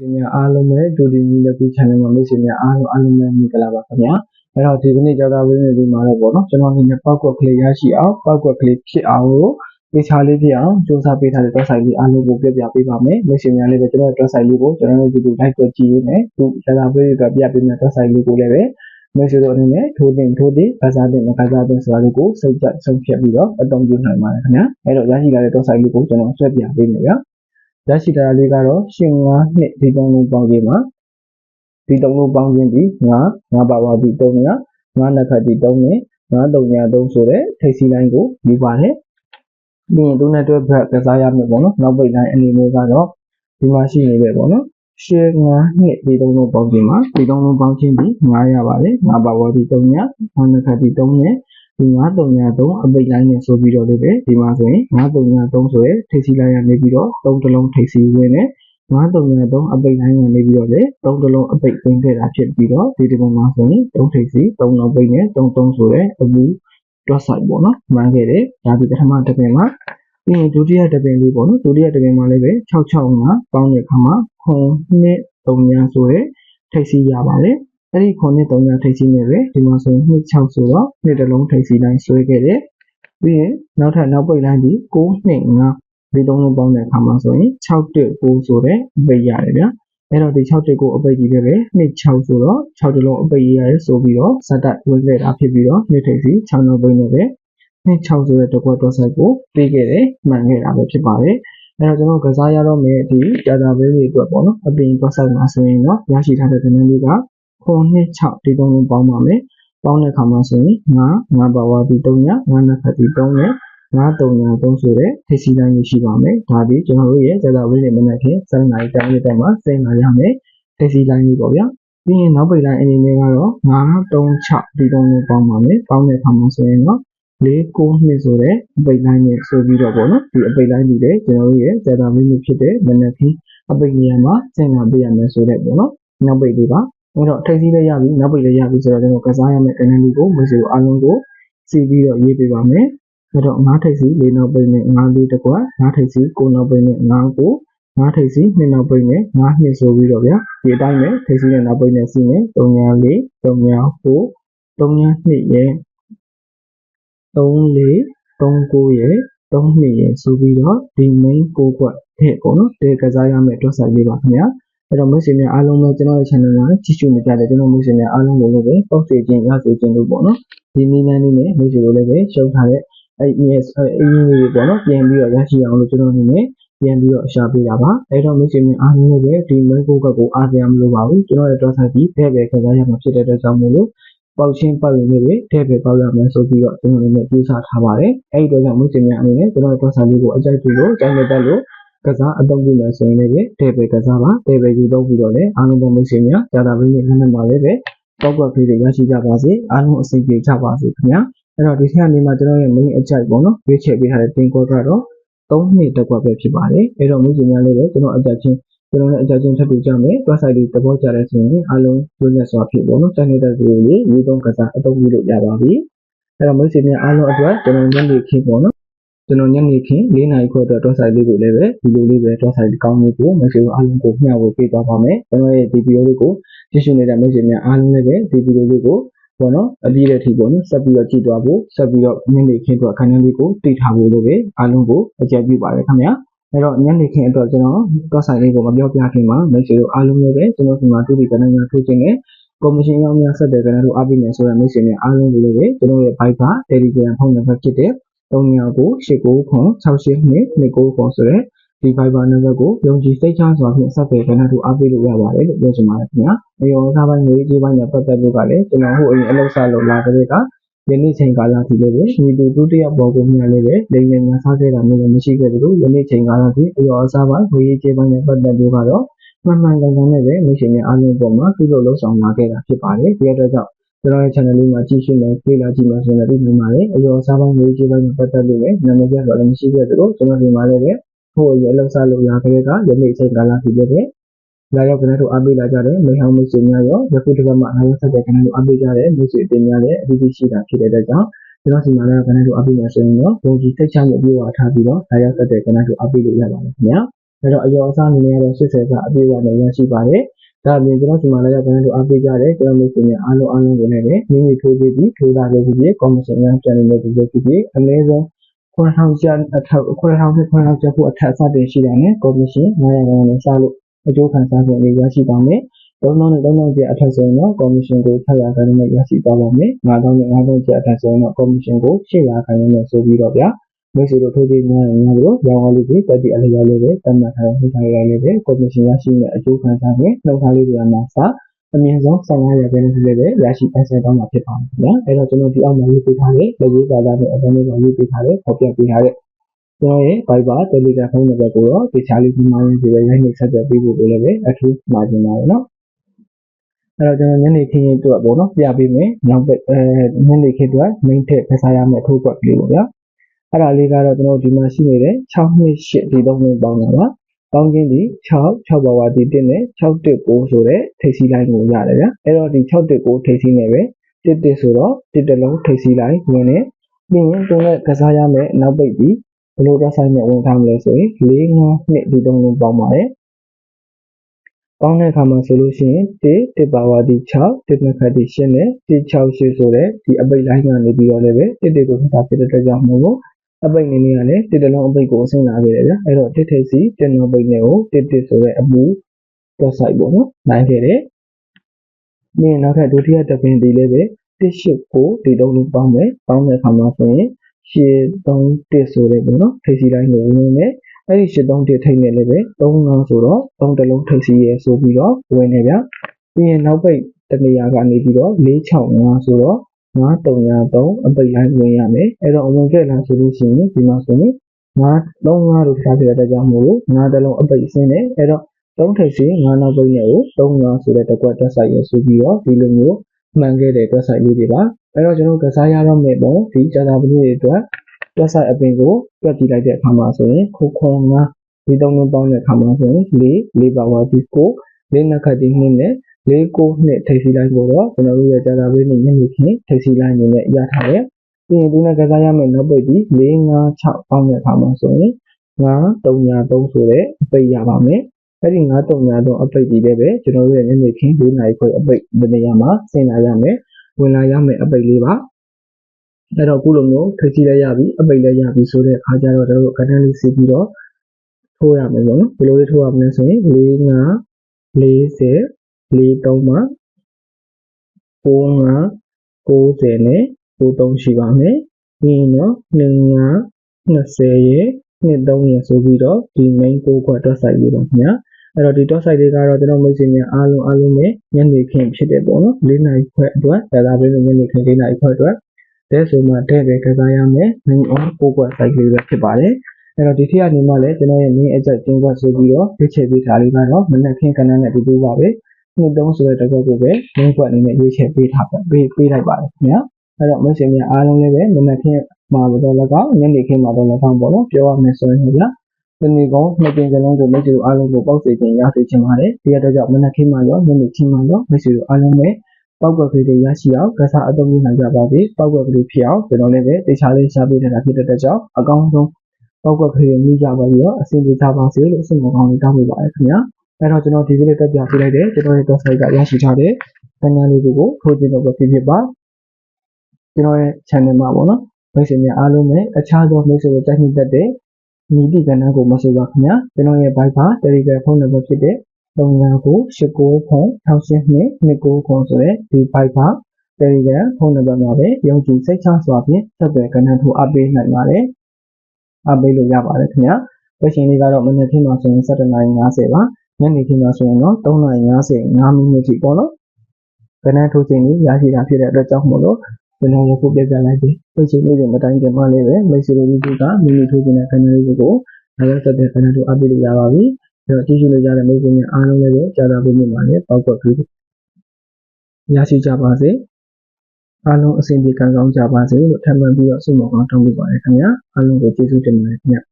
ဒီများအားလုံးပဲဒူဒီမီလက်ပြီး channel မှာမိတ်ဆွေများအားလုံးအားလုံးပဲမင်္ဂလာပါခင်ဗျာအဲ့တော့ဒီကနေ့ကြောက်တာဝင်းနေဒီမှာတော့ပေါ့နော်ကျွန်တော်အနေနဲ့ပောက်ကွက်ကလေးရရှိအောင်ပောက်ကွက်ကလေးဖြစ်အောင်လို့ဒီချာလေးဖြစ်အောင်စူးစမ်းပေးထားတဲ့ website လေးအားလုံးကိုပြပြပေးပါမယ်မိတ်ဆွေများလည်းပဲကျွန်တော် website လေးကိုကျွန်တော်တို့ဒီလို like ကြည့်ရမယ်ဒီကြောက်တာဝင်းတွေကပြပေးမယ့် website လေးကိုလည်းပဲမိတ်ဆွေတို့အနေနဲ့ထိုးတင်ထိုးတင်ကစားတင်မကစားတင်ဆိုတာလေးကိုစိတ်ကြဆုံးဖြတ်ပြီးတော့အသုံးပြုနိုင်ပါတယ်ခင်ဗျာအဲ့တော့ရရှိလာတဲ့ website လေးကိုကျွန်တော်ဆွဲပြပေးမယ်ဗျာ ရရှိတာလေးကတော့ရှင်၅နှစ်ဒီသုံးလုံးပေါင်းခြင်းမှာဒီသုံးလုံးပေါင်းခြင်းဒီ၅၅ပါဝါဒီ3ည၅နှစ်ခတ်ဒီ3နဲ့၅တုံညာ3ဆိုတဲ့ထိပ်စီလိုင်းကိုယူပါတယ်ပြီးရင်သူနဲ့တွဲဘက်ကစားရမယ်ပေါ့နော်နောက်ပိတ်လိုင်းအနေနဲ့ကတော့ဒီမှာရှိနေတယ်ပေါ့နော်ရှယ်၅နှစ်ဒီသုံးလုံးပေါင်းခြင်းမှာဒီသုံးလုံးပေါင်းခြင်းဒီ9ရပါတယ်၅ပါဝါဒီ3ည၅နှစ်ခတ်ဒီ3နဲ့ ဒီ9393အပိတ်လိုင်းနဲ့ဆိုပြီးတော့လည်းပဲဒီမှာဆိုရင်9393ဆိုရဲထိပ်စီလိုင်းရနေပြီးတော့သုံးတလုံးထိပ်စီဝင်နေ9393အပိတ်လိုင်းရနေပြီးတော့လေသုံးတလုံးအပိတ်ဝင်ခဲ့တာဖြစ်ပြီးတော့ဒီဒီပုံမှာဆိုရင်သုံးထိပ်စီသုံးလုံးပိတ်နဲ့33ဆိုရဲအဘူးတွက်ဆိုင်ပေါ့နော်မှန်ခဲ့တယ်ဒါဒီပထမတစ်ပင်မှာပြီးရင်ဒုတိယတစ်ပင်လေးပေါ့နော်ဒုတိယတစ်ပင်မှာလည်းပဲ665ပေါင်းတဲ့အခါမှာခွန်နှစ်3ညာဆိုရဲထိပ်စီရပါတယ် အဲ့ဒီခုနှစ်3ညထိပ်စီးနေပဲဒီမှာဆိုရင်နှစ်6ဆိုတော့နှစ်တလုံးထိပ်စီးတိုင်းဆွဲခဲ့တယ်ပြီးရင်နောက်ထပ်နောက်ပိတ်တိုင်းဒီ6နှစ်5ဒီသုံးလုံးပေါင်းတဲ့အခါမှာဆိုရင်6တက်9ဆိုတဲ့အပိတ်ရတယ်ဗျာအဲ့တော့ဒီ6တက်9အပိတ်ကြီးလည်းပဲနှစ်6ဆိုတော့6တလုံးအပိတ်ရတယ်ဆိုပြီးတော့ဇက်တက်ဝင်ခဲ့တာဖြစ်ပြီးတော့နှစ်ထိပ်စီ6နောက်ပိတ်နဲ့ပဲနှစ်6ဆိုတဲ့တကွက်တော့ site ကိုပေးခဲ့တယ်မှန်ခဲ့တာပဲဖြစ်ပါတယ်အဲ့တော့ကျွန်တော်ကစားရတော့မယ်ဒီ database တွေအတွက်ပေါ့နော်အပြင် website မှာဆိုရင်တော့ရရှိထားတဲ့သတင်းလေးက 9နှစ်6ဒီသုံးလုံးပေါင်းပါမယ်ပေါင်းတဲ့အခါမှာဆိုရင်9 9ပါဝါဒီ3ည9နှစ်ဖက်ဒီ3နဲ့9 3ည3ဆိုတဲ့ထိပ်စီတိုင်းလေးရှိပါမယ်ဒါဒီကျွန်တော်တို့ရဲ့ဇာတာဝိနေမနက်ခင်း7နာရီတောင်းတဲ့တိုင်မှာစင်လာရမယ်ထိပ်စီတိုင်းလေးပေါ့ဗျာပြီးရင်နောက်ပိတ်တိုင်းအနေနဲ့ကတော့9 3 6ဒီသုံးလုံးပေါင်းပါမယ်ပေါင်းတဲ့အခါမှာဆိုရင်တော့လေးကိုနှစ်ဆိုတဲ့အပိတ်လိုင်းနဲ့ဆိုပြီးတော့ပေါ့နော်ဒီအပိတ်လိုင်းတွေလည်းကျွန်တော်တို့ရဲ့ဇာတာမင်းမျိုးဖြစ်တဲ့မနက်ခင်းအပိတ်နေရာမှာစင်လာပေးရမယ်ဆိုတဲ့ပေါ့နော်နောက်ပိတ်လေးပါ အဲ့တော့ထိပ်စီးလည်းရပြီနောက်ပိတ်လည်းရပြီဆိုတော့ကျွန်တော်ကစားရမယ့်အနေလေးကိုမိတ်ဆွေတို့အားလုံးကိုစီပြီးတော့ရေးပေးပါမယ်အဲ့တော့ငါးထိပ်စီလေးနောက်ပိတ်နဲ့ငါးလေးတစ်ကွာငါးထိပ်စီကိုနောက်ပိတ်နဲ့ငါးကိုငါးထိပ်စီနှစ်နောက်ပိတ်နဲ့ငါးနှစ်ဆိုပြီးတော့ဗျာဒီအတိုင်းပဲထိပ်စီနဲ့နောက်ပိတ်နဲ့စီနဲ့3ညာလေး3ညာကို3ညာနှစ်ရဲ့3လေး39ရဲ့3နှစ်ရဲ့ဆိုပြီးတော့ဒီ main ကိုကွက်ထည့်ပေါ့နော်ဒီကစားရမယ့်တွက်ဆိုင်လေးပါခင်ဗျာ အဲ့တော့မိတ်ဆွေများအားလုံးပဲကျွန်တော်ရဲ့ channel မှာကြည့်ရှုနေကြတဲ့ကျွန်တော်မိတ်ဆွေများအားလုံးကိုလည်းပဲပေါက်စေခြင်းရစေခြင်းလို့ပေါ့နော်ဒီနည်းလမ်းလေးနဲ့မိတ်ဆွေတို့လည်းပဲရှုံးထားတဲ့အဲ့ yes အရင်းလေးပေါ့နော်ပြန်ပြီးတော့ရရှိအောင်လို့ကျွန်တော်အနေနဲ့ပြန်ပြီးတော့ရှာပေးတာပါအဲ့တော့မိတ်ဆွေများအားလုံးလည်းပဲဒီ main ကိုကကိုအားစရာမလိုပါဘူးကျွန်တော်ရဲ့ website ကြီးဖဲ့ပဲခစားရမှာဖြစ်တဲ့အတွက်ကြောင့်မို့လို့ပေါက်ချင်းပတ်ဝင်လေးတွေထည့်ပဲပေါက်ရမယ်ဆိုပြီးတော့ကျွန်တော်အနေနဲ့ပြုစားထားပါတယ်အဲ့ဒီတော့ကြောင့်မိတ်ဆွေများအနေနဲ့ကျွန်တော်ရဲ့ website လေးကိုအကြိုက်တူလို့ကြိုက်နေတတ်လို့ ကစားအသုံးပြုမယ်ဆိုရင်လည်းတဲ့ပဲကစားပါတဲ့ပဲယူသုံးပြီးတော့လည်းအားလုံးသောမိတ်ဆွေများကြာတာပင်းနဲ့လမ်းနဲ့ပါလည်းပဲပောက်ကွက်ဖေးတွေရရှိကြပါစေအားလုံးအဆင်ပြေကြပါစေခင်ဗျာအဲ့တော့ဒီထက်အနေမှာကျွန်တော်ရဲ့ main အကြိုက်ပေါ့နော်ရွေးချယ်ပေးထားတဲ့တင်ကွက်ကတော့3နှစ်တစ်ကွက်ပဲဖြစ်ပါတယ်အဲ့တော့မိတ်ဆွေများလည်းပဲကျွန်တော်အကြိုက်ချင်းကျွန်တော်လည်းအကြိုက်ချင်းထပ်တူကြမယ် website လေးသဘောကျတဲ့ဆိုရင်အားလုံးလွတ်လပ်စွာဖြစ်ပေါ့နော်တန်နေတဲ့ဗီဒီယိုလေးရေးသုံးကစားအသုံးပြုလို့ရပါပြီအဲ့တော့မိတ်ဆွေများအားလုံးအတွက်ကျွန်တော်ညနေခင်းပေါ့နော် ကျွန်တော်ညနေခင်း၄နာရီခွဲအတွက်တွက်ဆိုင်လေးကိုလည်းပဲဒီလိုလေးပဲတွက်ဆိုင်ကောင်းလေးကိုမိတ်ဆွေတို့အားလုံးကိုမျှဝေပေးသွားပါမယ်ကျွန်တော်ရဲ့ဒီဗီဒီယိုလေးကိုကြည့်ရှုနေတဲ့မိတ်ဆွေများအားလုံးလည်းပဲဒီဗီဒီယိုလေးကိုပေါ့နော်အပြည့်တဲ့အထိပေါ့နော်ဆက်ပြီးတော့ကြည့်သွားဖို့ဆက်ပြီးတော့ညနေခင်းအတွက်ခန်းလေးကိုတိထားဖို့လိုပဲအားလုံးကိုအကြံပြုပါတယ်ခင်ဗျာအဲ့တော့ညနေခင်းအတွက်ကျွန်တော်တွက်ဆိုင်လေးကိုမပြောပြခင်မှာမိတ်ဆွေတို့အားလုံးလည်းပဲကျွန်တော်ဒီမှာတူတီကဏ္ဍများထိုးခြင်းနဲ့ကော်မရှင်အများများဆက်တဲ့ကဏ္ဍတို့အားပေးမယ်ဆိုတဲ့မိတ်ဆွေများအားလုံးကိုလည်းပဲကျွန်တော်ရဲ့ Viber Telegram ဖုန်းနံပါတ်ဖြစ်တဲ့ 39989269ဆိုတဲ့ဒီ Viber နံပါတ်ကိုယုံကြည်စိတ်ချစွာဖြင့်ဆက်သွယ်ခဏတူအားပေးလို့ရပါတယ်လို့ပြောချင်ပါတယ်ခင်ဗျာ။အယောစားပိုင်းငွေကြေးပိုင်းနဲ့ပတ်သက်လို့ကလည်းကျွန်တော်ဟိုအရင်အလုပ်စားလုပ်လာတဲ့ကယနေ့ချိန်ကာလထိလည်းပဲဒီတူတူတယောက်ပေါ်ကိုမြင်လည်းပဲလိမ်လည်များစားခဲ့တာမျိုးလည်းမရှိခဲ့ဘူးလို့ယနေ့ချိန်ကာလထိအယောအစားပိုင်းငွေကြေးပိုင်းနဲ့ပတ်သက်လို့ကတော့မှန်မှန်ကန်ကန်နဲ့ပဲမိတ်ဆွေများအားလုံးပေါ်မှာပြုလုပ်လုပ်ဆောင်လာခဲ့တာဖြစ်ပါတယ်။ဒီအတွက်ကြောင့် ကျွန်တော်ရဲ့ channel လေးမှာကြည့်ရှုနေပြေးလာကြည့်မှဆိုရင်လည်းဒီမှာလည်းအယောစားပိုင်းငွေကြေးပိုင်းနဲ့ပတ်သက်လို့လည်းနာမည်ပြတော့လည်းမရှိခဲ့သလိုကျွန်တော်ဒီမှာလည်းပဲဟိုရလောက်စားလို့လာခဲ့တဲ့ကယနေ့ချိန်ကာလထိလည်းပဲလာရောက်ကနေတို့အားပေးလာကြတဲ့မိဟောင်းမိတ်ဆွေများရောယခုတစ်ပတ်မှာအားရဆက်တဲ့ကနေတို့အားပေးကြတဲ့မိတ်ဆွေအတင်များလည်းအထူးရှိတာဖြစ်တဲ့အတွက်ကြောင့်ကျွန်တော်စီမှာလည်းကနေတို့အားပေးနေဆိုရင်တော့ဘုံကြီးစိတ်ချမှုအပြည့်အဝထားပြီးတော့လာရောက်ဆက်တဲ့ကနေတို့အားပေးလို့ရပါတယ်ခင်ဗျာအဲ့တော့အယောအစားအနေနဲ့ကတော့80ကအပြည့်အဝနဲ့ရရှိပါတယ် ဒါအပြင်ကျွန်တော်ဒီမှာလည်းကဏ္ဍတို့အားပေးကြတယ်ကျွန်တော်မိတ်ဆွေများအားလုံးအားလုံးကိုလည်းမိမိထိုးပြီးပြီးထိုးတာပဲဖြစ်ဖြစ်ကော်မရှင်များပြန်နေလို့ဖြစ်ဖြစ်အနည်းဆုံး9000ကျပ်အထက်9000နဲ့9000ကျပ်ဖို့အထက်စတင်ရှိတယ်နဲ့ကော်မရှင်900ကျော်နဲ့စလို့အကျိုးခံစားခွင့်လေးရရှိပါမယ်3000နဲ့3000ကျပ်အထက်ဆိုရင်တော့ကော်မရှင်ကို600ခန်းနဲ့ရရှိသွားပါမယ်9000နဲ့9000ကျပ်အထက်ဆိုရင်တော့ကော်မရှင်ကို800ခန်းနဲ့ဆိုပြီးတော့ဗျာ မိတ်ဆွေတို့ထိုးကြည့်များရင်များလို့ရောင်းအားလေးတွေတက်တီအလျော်လေးတွေတတ်မှတ်ထားတဲ့နှိမ့်ထားရလေးတွေကော်မရှင်ရရှိတဲ့အကျိုးခံစားခွင့်နှုတ်ထားလေးတွေမှာစအမြင့်ဆုံး15ရာခိုင်နှုန်းလေးပဲရရှိပိုင်ဆိုင်တော့မှာဖြစ်ပါမယ်နော်အဲ့တော့ကျွန်တော်ဒီအောက်မှာရေးပေးထားတဲ့လက်ရေးကာတာနဲ့အတိုင်းလေးမှာရေးပေးထားတဲ့ပေါ်ပြပေးထားတဲ့ကျွန်တော်ရဲ့ Viber Telegram ဖုန်းနံပါတ်ကိုတော့ဒီချာလေးဒီမှာရင်းစီပဲရိုက်နှိပ်ဆက်သွယ်ပေးဖို့လည်းပဲအထူးမှာကျင်ပါတယ်နော်အဲ့တော့ကျွန်တော်ညနေခင်းရေးအတွက်ပေါ့နော်ပြပေးမယ်နောက်အဲညနေခင်းအတွက် main ထည့်ဖစားရမယ့်အထိုးကွက်ကလေးပေါ့ဗျာ အဲ့ဒါလေးကတော့ကျွန်တော်ဒီမှာရှိနေတဲ့6နှစ်8ဒီသုံးလုံးပေါင်းတာပါပေါင်းခြင်းဒီ6 6ပါဝါဒီ1နဲ့619ဆိုတဲ့ထိပ်စီလိုင်းကိုရတယ်ဗျာအဲ့တော့ဒီ619ထိပ်စီနဲ့ပဲ1 1ဆိုတော့1တလုံးထိပ်စီလိုင်းဝင်နေပြီးရင်တုံးနဲ့ကစားရမယ့်နောက်ပိတ်ဒီဘယ်လိုတက်ဆိုင်နဲ့ဝင်ထားမလဲဆိုရင်4 5နှစ်ဒီသုံးလုံးပေါင်းပါတယ်ပေါင်းတဲ့အခါမှာဆိုလို့ရှိရင်1 1ပါဝါဒီ6 1နှစ်ခတ်ဒီ8နဲ့1 6 8ဆိုတဲ့ဒီအပိတ်လိုင်းကနေပြီးတော့လည်းပဲ1 1ကိုထပ်ဖြစ်တဲ့အတွက်ကြောင့်မို့လို့ အပိတ်နေနေရလဲတစ်တလုံးအပိတ်ကိုအဆင်းလာခဲ့တယ်ဗျာအဲ့တော့တစ်ထိပ်စီတစ်လုံးပိတ်နဲ့ကိုတစ်တစ်ဆိုတဲ့အပူတက်ဆိုင်ပေါ့နော်နိုင်ခဲ့တယ်။ပြီးရင်နောက်ထပ်ဒုတိယတပင်ဒီလေးပဲတစ်ရှိကိုဒီတုံးလုံးပေါင်းမယ်ပေါင်းတဲ့အခါမှာဆိုရင်ရှင်း3တစ်ဆိုတဲ့ပေါ့နော်ထိပ်စီတိုင်းကိုဝင်နေအဲ့ဒီရှင်း3တစ်ထိပ်နဲ့လည်းပဲ3ငါဆိုတော့3တလုံးထိပ်စီရဲဆိုပြီးတော့ဝင်နေဗျာပြီးရင်နောက်ပိတ်တနေရာကနေပြီးတော့4 6 5ဆိုတော့ 9303အပိတ်လိုင်းဝင်ရမယ်အဲ့တော့အဝင်ခဲ့လာဆိုလို့ရှိရင်ဒီမှာဆိုရင်9 35လို့ထားပြတဲ့အတွက်ကြောင့်မို့လို့9တလုံးအပိတ်ဆင်းတယ်အဲ့တော့3ထိပ်စီ9နောက်ပိတ်နဲ့ကို35ဆိုတဲ့တစ်ကွက်တက်ဆိုင်ရဆိုပြီးတော့ဒီလိုမျိုးမှန်ခဲ့တဲ့တက်ဆိုင်လေးတွေပါအဲ့တော့ကျွန်တော်ကစားရတော့မယ်ပေါ့ဒီကြာတာပလေးတွေအတွက်တက်ဆိုင်အပင်ကိုတွက်ကြည့်လိုက်တဲ့အခါမှာဆိုရင်ခိုခွန်9ဒီသုံးလုံးပေါင်းတဲ့အခါမှာဆိုရင်4 4ပါဝါဒီ9 4နှစ်ခတ်ဒီ2နဲ့ လေးကိုနှစ်ထိပ်စီလိုက်ကိုတော့ကျွန်တော်တို့ရဲ့ကြာတာပေးနေညနေခင်းထိပ်စီလိုက်အနေနဲ့ရထားတယ်။ပြီးရင်သူနဲ့ကစားရမယ့်နောက်ပိတ်ဒီ4 5 6ပေါင်းတဲ့အခါမှာဆိုရင်9 3ညာ3ဆိုတဲ့အပိတ်ရပါမယ်။အဲ့ဒီ9 3ညာ3အပိတ်ဒီလည်းပဲကျွန်တော်တို့ရဲ့ညနေခင်း၄နာရီခွဲအပိတ်ဒီနေရာမှာဆင်လာရမယ်။ဝင်လာရမယ့်အပိတ်လေးပါ။အဲ့တော့ခုလိုမျိုးထိပ်စီလည်းရပြီအပိတ်လည်းရပြီဆိုတဲ့အခါကျတော့တို့ကဏ္ဍလေးစီပြီးတော့ထိုးရမယ်ပေါ့နော်။ဘယ်လိုလေးထိုးရမလဲဆိုရင်4 5 40 43မှာ95 90နဲ့93ရှိပါမယ်။ပြီးရင်တော့25 20ရဲ့23ရဲ့ဆိုပြီးတော့ဒီ main ကိုခွက်တွက်ဆိုင်လေးပါခင်ဗျာ။အဲ့တော့ဒီတွက်ဆိုင်လေးကတော့ကျွန်တော်မိတ်ဆွေများအားလုံးအားလုံးနဲ့ညနေခင်းဖြစ်တယ်ပေါ့နော်၄နာရီခွဲအတွက်ဒါသာပြီးညနေခင်း၄နာရီခွဲအတွက်တဲ့ဆိုမှတဲ့ပဲကစားရမယ် main on ကိုခွက်ဆိုင်လေးပဲဖြစ်ပါတယ်။အဲ့တော့ဒီထက်ကနေမှလည်းကျွန်တော်ရဲ့ main အကြိုက်တင်ခွက်ဆိုပြီးတော့ရွေးချယ်ပေးထားလေးကတော့မနက်ခင်းကဏ္ဍနဲ့အတူတူပါပဲ။ နှစ်သုံးဆိုတဲ့တစ်ခုကိုပဲ link ကွက်အနေနဲ့ရွေးချယ်ပေးထားပေးပေးလိုက်ပါတယ်ခင်ဗျာအဲ့တော့မိတ်ဆွေများအားလုံးလည်းပဲမနက်ခင်းမှာတော့လည်းကောင်းညနေခင်းမှာတော့လည်းကောင်းပေါ့နော်ပြောရမယ်ဆိုရင်ဗျာဒီနေ့ကောင်နှစ်ပင်စလုံးကိုမိတ်ဆွေတို့အားလုံးကိုပေါက်စေခြင်းရစေခြင်းပါတယ်ဒီအတွက်ကြောင့်မနက်ခင်းမှာရောညနေခင်းမှာရောမိတ်ဆွေတို့အားလုံးပဲပောက်ကွက်ကလေးတွေရရှိအောင်ကစားအသုံးပြုနိုင်ကြပါစေပောက်ကွက်ကလေးဖြစ်အောင်ကျွန်တော်လည်းပဲတခြားလေးရှားပေးထားတာဖြစ်တဲ့အတွက်ကြောင့်အကောင်းဆုံးပောက်ကွက်ကလေးမြည်ကြပါပြီးတော့အဆင်ပြေကြပါစေလို့ဆုမကောင်းလေးတောင်းပေးပါတယ်ခင်ဗျာ အဲ့တော့ကျွန်တော်ဒီကနေ့တက်ပြပေးလိုက်တဲ့ကျွန်တော်ရဲ့ website ကရရှိထားတဲ့ကဏ္ဍလေးတွေကိုထိုးကြည့်လို့ဖြစ်ဖြစ်ပါကျွန်တော်ရဲ့ channel မှာပေါ့နော်မိတ်ဆွေများအားလုံးနဲ့အခြားသောမိတ်ဆွေတို့တိုက်မိတတ်တဲ့မိတိကဏ္ဍကိုမဆိုပါခင်ဗျာကျွန်တော်ရဲ့ Viber Telegram ဖုန်းနံပါတ်ဖြစ်တဲ့399890 68229ခွန်ဆိုတဲ့ဒီ Viber Telegram ဖုန်းနံပါတ်မှာပဲယုံကြည်စိတ်ချစွာဖြင့်ဆက်သွယ်ကဏ္ဍထိုးအပ်ပေးနိုင်ပါတယ်အပ်ပေးလို့ရပါတယ်ခင်ဗျာ။ပတ်ရှင်လေးကတော့မနေ့ကမှဆိုရင်7:50ပါ ညနေခင်းမှာဆိုရင်တော့3:55မိနစ်ထိပေါ့နော်။ကနန်းထိုးချိန်ကြီးရရှိတာဖြစ်တဲ့အတွက်ကြောင့်မို့လို့ကျွန်တော်ရခုပြပြလိုက်ပြီ။ပတ်ရှင်လေးတွေမတိုင်းခင်မှလေးပဲမိတ်ဆွေတို့ကမိမိထိုးခြင်းတဲ့ကနန်းလေးတွေကိုနောက်ဆက်တဲ့ကနန်းထိုးအပ်ပြီးလို့ရပါပြီ။အဲ့တော့ကြည့်ရှုနေကြတဲ့မိတ်ဆွေများအားလုံးလည်းပဲကြာတာပြည့်မှာလည်းပေါက်ကွက်ပြီးရရှိကြပါစေ။အားလုံးအဆင်ပြေကံကောင်းကြပါစေလို့ထပ်မံပြီးတော့ဆုမကောင်းတောင်းပေးပါရခင်ဗျာအားလုံးကိုကျေးဇူးတင်ပါတယ်ခင်ဗျာ